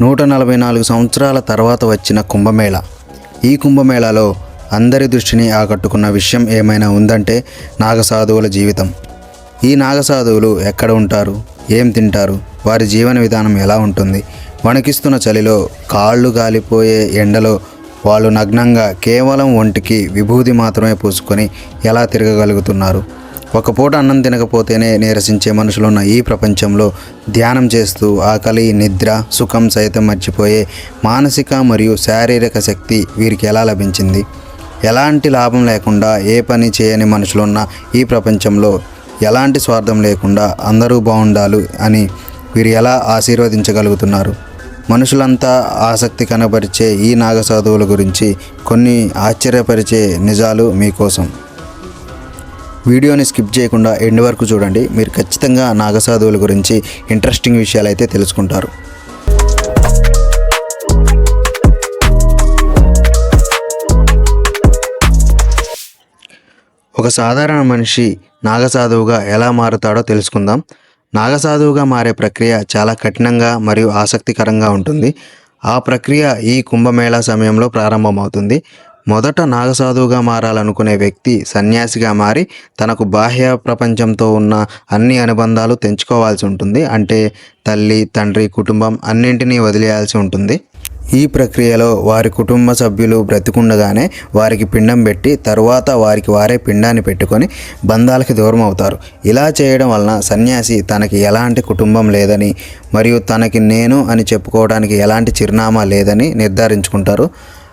నూట నలభై నాలుగు సంవత్సరాల తర్వాత వచ్చిన కుంభమేళ. ఈ కుంభమేళాలో అందరి దృష్టిని ఆకట్టుకున్న విషయం ఏమైనా ఉందంటే నాగసాధువుల జీవితం. ఈ నాగసాధువులు ఎక్కడ ఉంటారు? ఏం తింటారు? వారి జీవన విధానం ఎలా ఉంటుంది? వణికిస్తున్న చలిలో కాళ్ళు గాలిపోయే ఎండలో వాళ్ళు నగ్నంగా కేవలం ఒంటికి విభూది మాత్రమే పూసుకొని ఎలా తిరగగలుగుతున్నారు? ఒక పూట అన్నం తినకపోతేనే నీరసించే మనుషులున్న ఈ ప్రపంచంలో ధ్యానం చేస్తూ ఆకలి నిద్ర సుఖం సైతం మర్చిపోయే మానసిక మరియు శారీరక శక్తి వీరికి ఎలా లభించింది? ఎలాంటి లాభం లేకుండా ఏ పని చేయని మనుషులున్న ఈ ప్రపంచంలో ఎలాంటి స్వార్థం లేకుండా అందరూ బాగుండాలి అని వీరు ఎలా ఆశీర్వదించగలుగుతున్నారు? మనుషులంతా ఆసక్తి కనబరిచే ఈ నాగసాధువుల గురించి కొన్ని ఆశ్చర్యపరిచే నిజాలు మీకోసం. వీడియోని స్కిప్ చేయకుండా ఎండ్ వరకు చూడండి. మీరు ఖచ్చితంగా నాగసాధువుల గురించి ఇంట్రెస్టింగ్ విషయాలు అయితే తెలుసుకుంటారు. ఒక సాధారణ మనిషి నాగసాధువుగా ఎలా మారుతాడో తెలుసుకుందాం. నాగసాధువుగా మారే ప్రక్రియ చాలా కఠినంగా మరియు ఆసక్తికరంగా ఉంటుంది. ఆ ప్రక్రియ ఈ కుంభమేళా సమయంలో ప్రారంభమవుతుంది. మొదట నాగసాధువుగా మారాలనుకునే వ్యక్తి సన్యాసిగా మారి తనకు బాహ్య ప్రపంచంతో ఉన్న అన్ని అనుబంధాలు తెంచుకోవాల్సి ఉంటుంది. అంటే తల్లి తండ్రి కుటుంబం అన్నింటినీ వదిలేయాల్సి ఉంటుంది. ఈ ప్రక్రియలో వారి కుటుంబ సభ్యులు బ్రతికుండగానే వారికి పిండం పెట్టి తరువాత వారికి వారే పిండాన్ని పెట్టుకొని బంధాలకి దూరం అవుతారు ఇలా చేయడం వలన సన్యాసి తనకి ఎలాంటి కుటుంబం లేదని మరియు తనకి నేను అని చెప్పుకోవడానికి ఎలాంటి చిరునామా లేదని నిర్ధారించుకుంటారు.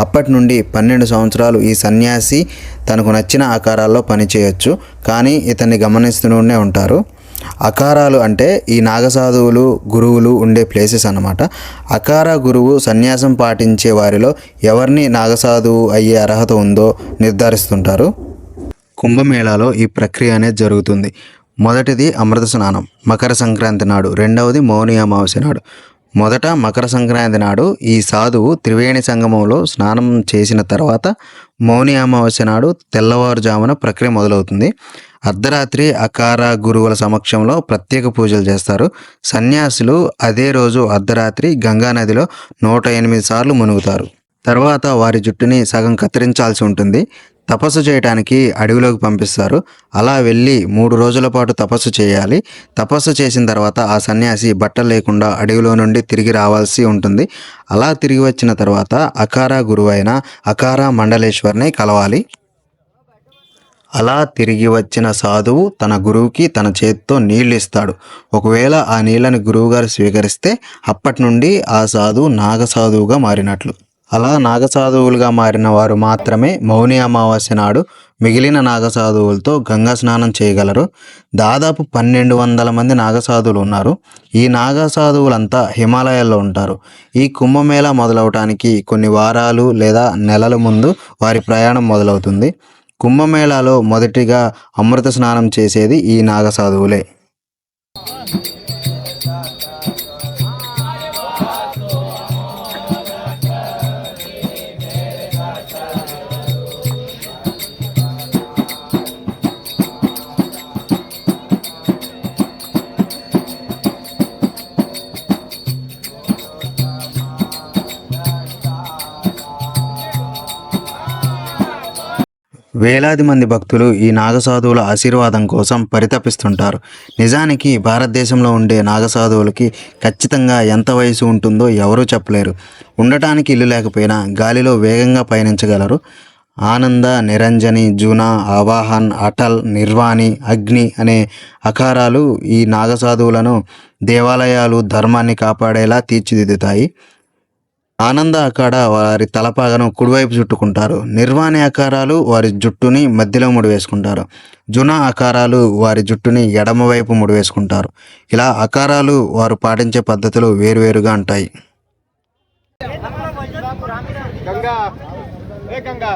అప్పటి నుండి పన్నెండు సంవత్సరాలు ఈ సన్యాసి తనకు నచ్చిన ఆకారాల్లో పనిచేయొచ్చు కానీ ఇతన్ని గమనిస్తూనే ఉంటారు. అకారాలు అంటే ఈ నాగసాధువులు గురువులు ఉండే ప్లేసెస్ అన్నమాట. అకార గురువు సన్యాసం పాటించే వారిలో ఎవరిని నాగసాధువు అయ్యే అర్హత ఉందో నిర్ధారిస్తుంటారు. కుంభమేళాలో ఈ ప్రక్రియ అనేది జరుగుతుంది. మొదటిది అమృత స్నానం మకర సంక్రాంతి నాడు రెండవది మౌని అమావాస్య నాడు. మొదట మకర సంక్రాంతి నాడు ఈ సాధువు త్రివేణి సంగమంలో స్నానం చేసిన తర్వాత మౌని అమావాస్య నాడు తెల్లవారుజామున ప్రక్రియ మొదలవుతుంది. అర్ధరాత్రి అకార గురువుల సమక్షంలో ప్రత్యేక పూజలు చేస్తారు. సన్యాసులు అదే రోజు అర్ధరాత్రి గంగా నదిలో నూట ఎనిమిది సార్లు మునుగుతారు. తర్వాత వారి జుట్టుని సగం కత్తిరించాల్సి ఉంటుంది. తపస్సు చేయడానికి అడవిలోకి పంపిస్తారు. అలా వెళ్ళి మూడు రోజుల పాటు తపస్సు చేయాలి. తపస్సు చేసిన తర్వాత ఆ సన్యాసి బట్టలు లేకుండా అడవిలో నుండి తిరిగి రావాల్సి ఉంటుంది. అలా తిరిగి వచ్చిన తర్వాత అకారా గురువైన అకారా మండలేశ్వర్ని కలవాలి. అలా తిరిగి వచ్చిన సాధువు తన గురువుకి తన చేతితో నీళ్ళు ఇస్తాడు ఒకవేళ ఆ నీళ్ళని గురువుగారు స్వీకరిస్తే అప్పటి నుండి ఆ సాధువు నాగసాధువుగా మారినట్లు. అలా నాగసాధువులుగా మారిన వారు మాత్రమే మౌని అమావాస్య నాడు మిగిలిన నాగసాధువులతో గంగా స్నానం చేయగలరు. దాదాపు పన్నెండు వందల మంది నాగసాధువులు ఉన్నారు. ఈ నాగసాధువులంతా హిమాలయాల్లో ఉంటారు. ఈ కుంభమేళా మొదలవటానికి కొన్ని వారాలు లేదా నెలల ముందు వారి ప్రయాణం మొదలవుతుంది. కుంభమేళాలో మొదటిగా అమృత స్నానం చేసేది ఈ నాగసాధువులే. వేలాది మంది భక్తులు ఈ నాగసాధువుల ఆశీర్వాదం కోసం పరితపిస్తుంటారు. నిజానికి భారతదేశంలో ఉండే నాగసాధువులకి ఖచ్చితంగా ఎంత వయసు ఉంటుందో ఎవరూ చెప్పలేరు. ఉండటానికి ఇల్లు లేకపోయినా గాలిలో వేగంగా పయనించగలరు. ఆనంద నిరంజని జునా అవాహన్ అటల్ నిర్వాణి అగ్ని అనే అకారాలు ఈ నాగసాధువులను దేవాలయాలు ధర్మాన్ని కాపాడేలా తీర్చిదిద్దుతాయి. ఆనంద అఖాడ వారి తలపాగను కుడివైపు చుట్టుకుంటారు. నిర్వాణి ఆకారాలు వారి జుట్టుని మధ్యలో ముడివేసుకుంటారు. జున ఆకారాలు వారి జుట్టుని ఎడమవైపు ముడివేసుకుంటారు. ఇలా ఆకారాలు వారు పాటించే పద్ధతులు వేరువేరుగా ఉంటాయి. गंगा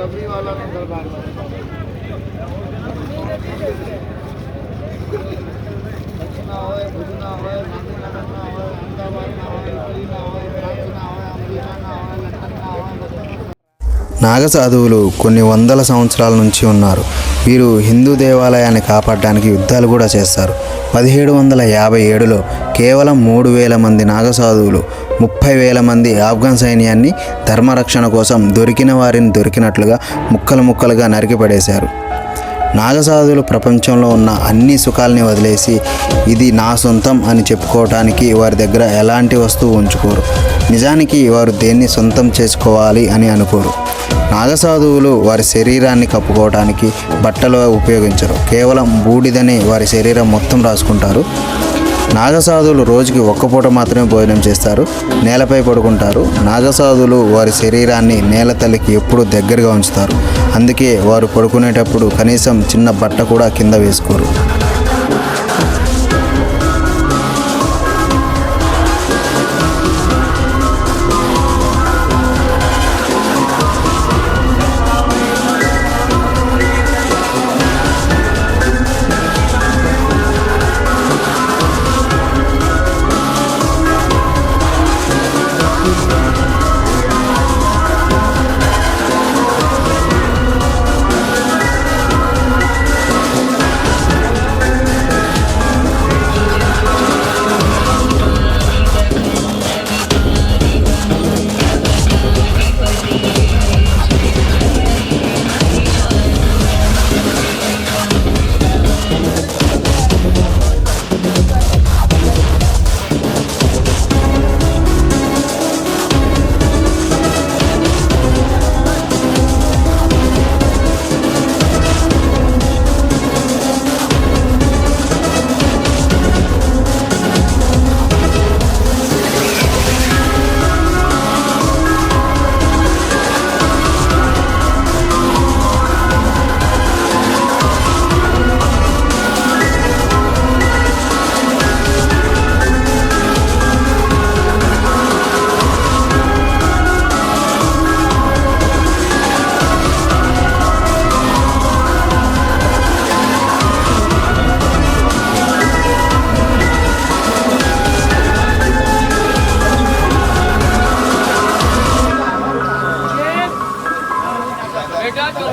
रबड़ी वाला दरबार ना हो ना हो अहमदाबाद ना हो इटली ना हो ना हो अमरीका ना हो लंडन ना हो। నాగ సాధువులు కొన్ని వందల సంవత్సరాల నుంచి ఉన్నారు. వీరు హిందూ దేవాలయాన్ని కాపాడడానికి యుద్ధాలు కూడా చేస్తారు. పదిహేడు వందల యాభై ఏడులో కేవలం మూడు వేల మంది నాగసాధువులు ముప్పై వేల మంది ఆఫ్ఘన్ సైన్యాన్ని ధర్మరక్షణ కోసం దొరికిన వారిని దొరికినట్లుగా ముక్కలు ముక్కలుగా నరికిపడేశారు నాగసాధులు ప్రపంచంలో ఉన్న అన్ని సుఖాల్ని వదిలేసి ఇది నా సొంతం అని చెప్పుకోవటానికి వారి దగ్గర ఎలాంటి వస్తువు ఉంచుకోరు. నిజానికి వారు దేన్ని సొంతం చేసుకోవాలి అని అనుకోరు. నాగసాధువులు వారి శరీరాన్ని కప్పుకోవడానికి బట్టలు ఉపయోగించరు. కేవలం బూడిదని వారి శరీరం మొత్తం రాసుకుంటారు. నాగసాధువులు రోజుకి ఒక్క పూట మాత్రమే భోజనం చేస్తారు. నేలపై పడుకుంటారు. నాగసాధువులు వారి శరీరాన్ని నేల తల్లికి ఎప్పుడూ దగ్గరగా ఉంచుతారు. అందుకే వారు పడుకునేటప్పుడు కనీసం చిన్న బట్ట కూడా కింద వేసుకోరు.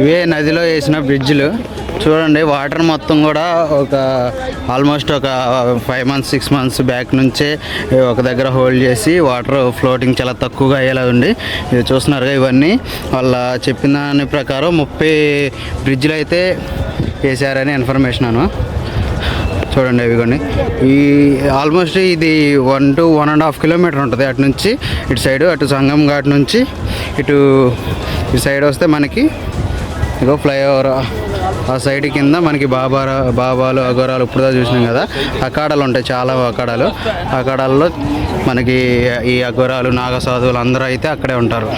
ఇవే నదిలో వేసిన బ్రిడ్జ్లు. చూడండి వాటర్ మొత్తం కూడా ఒక ఆల్మోస్ట్ ఒక five months six months back నుంచే ఒక దగ్గర హోల్డ్ చేసి వాటర్ ఫ్లోటింగ్ చాలా తక్కువగా అయ్యేలా ఉంది. ఇది చూస్తున్నారుగా ఇవన్నీ. వాళ్ళ చెప్పిన దాని ప్రకారం ముప్పై బ్రిడ్జ్లు అయితే వేసారని ఇన్ఫర్మేషన్ అను. చూడండి ఇవిగోండి ఈ ఆల్మోస్ట్ ఇది one to one and half kilometre ఉంటుంది. అటు నుంచి ఇటు సైడ్ అటు సంగం ఘాట్ నుంచి ఇటు ఈ సైడ్ వస్తే మనకి ఇగో ఫ్లైఓవర్ ఆ సైడ్ కింద మనకి బాబా బాబాలు అగోరాలు ఇప్పుడుదా చూసినాం కదా అఖాడాలు ఉంటాయి చాలా అఖాడాలు అఖాడాల్లో మనకి ఈ అఘోరాలు నాగసాధువులు అందరూ అయితే అక్కడే ఉంటారు.